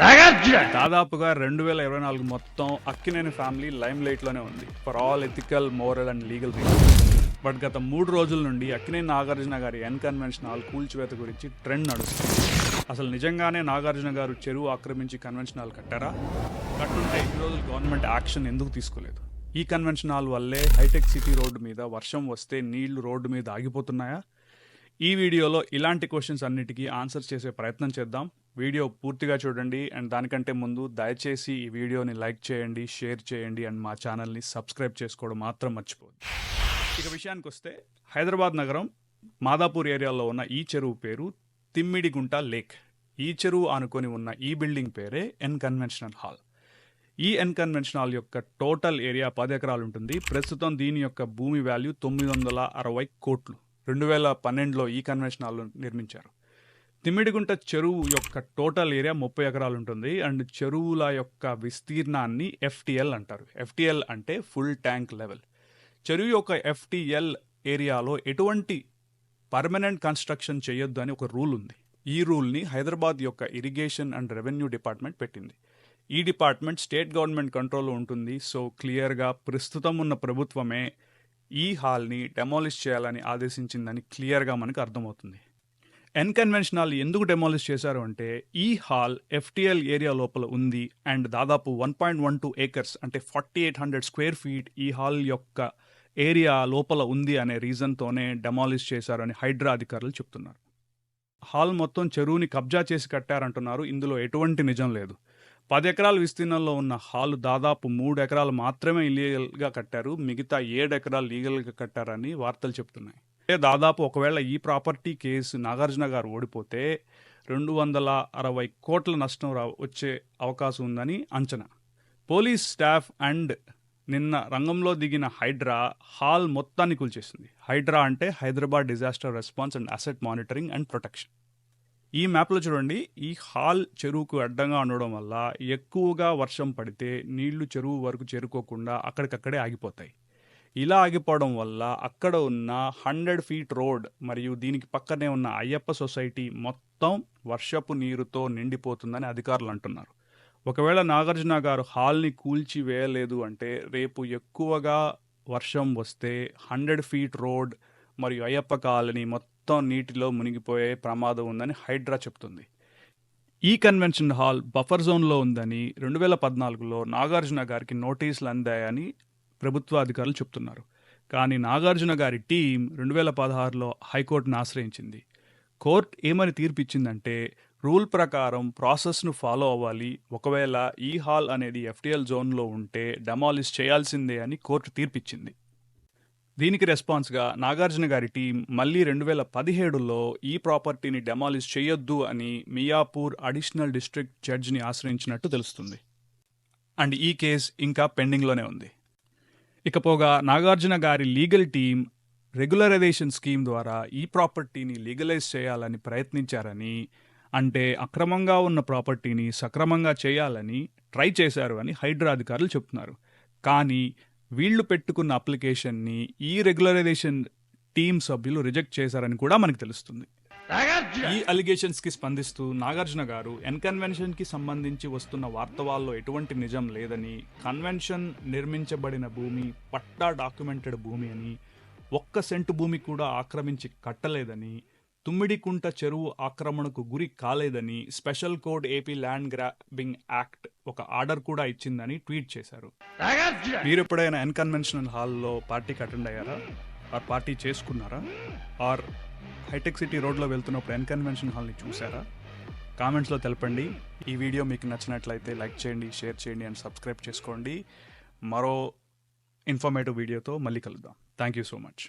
దాదాపుగా రెండు వేల ఇరవై నాలుగు మొత్తం అక్కినేని ఫ్యామిలీ లైమ్ లైట్లోనే ఉంది. For all ethical moral and legal reasons but గత మూడు రోజుల నుండి అక్కినేని నాగార్జున గారి అన్కన్వెన్షన్ హాల్ కూల్చివేత గురించి ట్రెండ్ నడుస్తుంది. అసలు నిజంగానే నాగార్జున గారు చెరువు ఆక్రమించి కన్వెన్షన్ హాల్ కట్టారా? కట్టుంటే ఈ రోజులు గవర్నమెంట్ యాక్షన్ ఎందుకు తీసుకోలేదు? ఈ కన్వెన్షన్ హాల్ వల్లే హైటెక్ సిటీ రోడ్డు మీద వర్షం వస్తే నీళ్ళు రోడ్డు మీద ఆగిపోతున్నాయా? ఈ వీడియోలో ఇలాంటి క్వశ్చన్స్ అన్నిటికీ ఆన్సర్ చేసే ప్రయత్నం చేద్దాం. వీడియో పూర్తిగా చూడండి అండ్ దానికంటే ముందు దయచేసి ఈ వీడియోని లైక్ చేయండి షేర్ చేయండి అండ్ మా ఛానల్ని సబ్స్క్రైబ్ చేసుకోవడం మాత్రం మర్చిపోదు ఇక విషయానికి వస్తే హైదరాబాద్ నగరం మాదాపూర్ ఏరియాలో ఉన్న ఈ చెరువు పేరు తిమ్మిడిగుంట లేక్. ఈ చెరువు ఆనుకొని ఉన్న ఈ బిల్డింగ్ పేరే ఎన్ కన్వెన్షనల్ హాల్ ఈ ఎన్ కన్వెన్షన్ హాల్ యొక్క టోటల్ ఏరియా పది ఎకరాలు ఉంటుంది ప్రస్తుతం దీని యొక్క భూమి వాల్యూ తొమ్మిది వందల అరవై కోట్లు. రెండు వేల పన్నెండులో ఈ కన్వెన్షన్ హాల్ నిర్మించారు. తిమ్మిడిగుంట చెరువు యొక్క టోటల్ ఏరియా ముప్పై ఎకరాలు ఉంటుంది. అండ్ చెరువుల యొక్క విస్తీర్ణాన్ని ఎఫ్టిఎల్ అంటారు. ఎఫ్టిఎల్ అంటే ఫుల్ ట్యాంక్ లెవెల్ చెరువు యొక్క ఎఫ్టిఎల్ ఏరియాలో ఎటువంటి పర్మనెంట్ కన్స్ట్రక్షన్ చేయొద్దు అని ఒక రూల్ ఉంది. ఈ రూల్ని హైదరాబాద్ యొక్క ఇరిగేషన్ అండ్ రెవెన్యూ డిపార్ట్మెంట్ పెట్టింది. ఈ డిపార్ట్మెంట్ స్టేట్ గవర్నమెంట్ కంట్రోల్లో ఉంటుంది. సో క్లియర్గా ప్రస్తుతం ఉన్న ప్రభుత్వమే ఈ హాల్ని డెమాలిష్ చేయాలని ఆదేశించిందని క్లియర్గా మనకు అర్థమవుతుంది. ఎన్ కన్వెన్షన్ హాల్ ఎందుకు డెమాలిష్ చేశారు అంటే ఈ హాల్ ఎఫ్టీఎల్ ఏరియా లోపల ఉంది అండ్ దాదాపు one point one two acres అంటే forty eight hundred square feet ఈ హాల్ యొక్క ఏరియా లోపల ఉంది అనే రీజన్తోనే డెమాలిష్ చేశారని హైడ్రా అధికారులు చెప్తున్నారు. హాల్ మొత్తం చెరువుని కబ్జా చేసి కట్టారంటున్నారు. ఇందులో ఎటువంటి నిజం లేదు. పది ఎకరాల విస్తీర్ణంలో ఉన్న హాలు దాదాపు మూడు ఎకరాలు మాత్రమే ఇల్లీగల్గా కట్టారు. మిగతా ఏడు ఎకరాలు లీగల్గా కట్టారని వార్తలు చెప్తున్నాయి. దాదాపు ఒకవేళ ఈ ప్రాపర్టీ కేసు నాగార్జున గారు ఓడిపోతే రెండు వందల అరవై కోట్ల నష్టం రా వచ్చే అవకాశం ఉందని అంచనా. పోలీస్ స్టాఫ్ అండ్ నిన్న రంగంలో దిగిన హైడ్రా హాల్ మొత్తాన్ని కూల్చేసింది. హైడ్రా అంటే Hyderabad disaster response and asset monitoring and protection. ఈ మ్యాప్లో చూడండి ఈ హాల్ చెరువుకు అడ్డంగా ఉండడం వల్ల ఎక్కువగా వర్షం పడితే నీళ్ళు చెరువు వరకు చేరుకోకుండా అక్కడికక్కడే ఆగిపోతాయి. ఇలా ఆగిపోవడం వల్ల అక్కడ ఉన్న హండ్రెడ్ ఫీట్ రోడ్ మరియు దీనికి పక్కనే ఉన్న అయ్యప్ప సొసైటీ మొత్తం వర్షపు నీరుతో నిండిపోతుందని అధికారులు అంటున్నారు. ఒకవేళ నాగార్జున గారు హాల్ని కూల్చి వేయలేదు అంటే రేపు ఎక్కువగా వర్షం వస్తే హండ్రెడ్ ఫీట్ రోడ్ మరియు అయ్యప్ప కాలనీ మొత్తం మొత్తం నీటిలో మునిగిపోయే ప్రమాదం ఉందని హైడ్రా చెప్తుంది. ఈ కన్వెన్షన్ హాల్ బఫర్ జోన్లో ఉందని రెండు వేల పద్నాలుగులో నాగార్జున గారికి నోటీసులు అందాయని ప్రభుత్వ అధికారులు చెప్తున్నారు. కానీ నాగార్జున గారి టీం రెండు వేల పదహారులో హైకోర్టును ఆశ్రయించింది. కోర్టు ఏమని తీర్పిచ్చిందంటే రూల్ ప్రకారం ప్రాసెస్ను ఫాలో అవ్వాలి. ఒకవేళ ఈ హాల్ అనేది ఎఫ్టీఎల్ జోన్లో ఉంటే డెమాలిష్ చేయాల్సిందే అని కోర్టు తీర్పిచ్చింది. దీనికి రెస్పాన్స్గా నాగార్జున గారి టీం మళ్ళీ రెండు వేల పదిహేడులో ఈ ప్రాపర్టీని డెమాలిష్ చేయొద్దు అని మియాపూర్ అడిషనల్ డిస్ట్రిక్ట్ జడ్జిని ఆశ్రయించినట్టు తెలుస్తుంది. అండ్ ఈ కేస్ ఇంకా పెండింగ్లోనే ఉంది. ఇకపోగా నాగార్జున గారి లీగల్ టీం రెగ్యులరైజేషన్ స్కీమ్ ద్వారా ఈ ప్రాపర్టీని లీగలైజ్ చేయాలని ప్రయత్నించారని అంటే అక్రమంగా ఉన్న ప్రాపర్టీని సక్రమంగా చేయాలని ట్రై చేశారు అని హైడ్రా అధికారులు చెప్తున్నారు. కానీ వీళ్ళు పెట్టుకున్న అప్లికేషన్ని ఈ రెగ్యులరైజేషన్ టీం సభ్యులు రిజెక్ట్ చేశారని కూడా మనకు తెలుస్తుంది. ఈ అలిగేషన్స్కి స్పందిస్తూ నాగార్జున గారు ఎన్కన్వెన్షన్కి సంబంధించి వస్తున్న వార్తవాల్లో ఎటువంటి నిజం లేదని కన్వెన్షన్ నిర్మించబడిన భూమి పట్టా డాక్యుమెంటెడ్ భూమి అని ఒక్క సెంటు భూమి కూడా ఆక్రమించి కట్టలేదని తుమ్మిడికుంట చెరువు ఆక్రమణకు గురి కాలేదని special code AP land grabbing act ఒక ఆర్డర్ కూడా ఇచ్చిందని ట్వీట్ చేశారు. మీరు ఎప్పుడైనా ఎన్కన్వెన్షనల్ హాల్లో పార్టీకి అటెండ్ అయ్యారా? ఆర్ పార్టీ చేసుకున్నారా? ఆర్ హైటెక్ సిటీ రోడ్లో వెళ్తున్నప్పుడు ఎన్కన్వెన్షన్ హాల్ని చూసారా కామెంట్స్లో తెలపండి. ఈ వీడియో మీకు నచ్చినట్లయితే లైక్ చేయండి షేర్ చేయండి అండ్ సబ్స్క్రైబ్ చేసుకోండి. మరో ఇన్ఫర్మేటివ్ వీడియోతో మళ్ళీ కలుద్దాం. Thank you so much.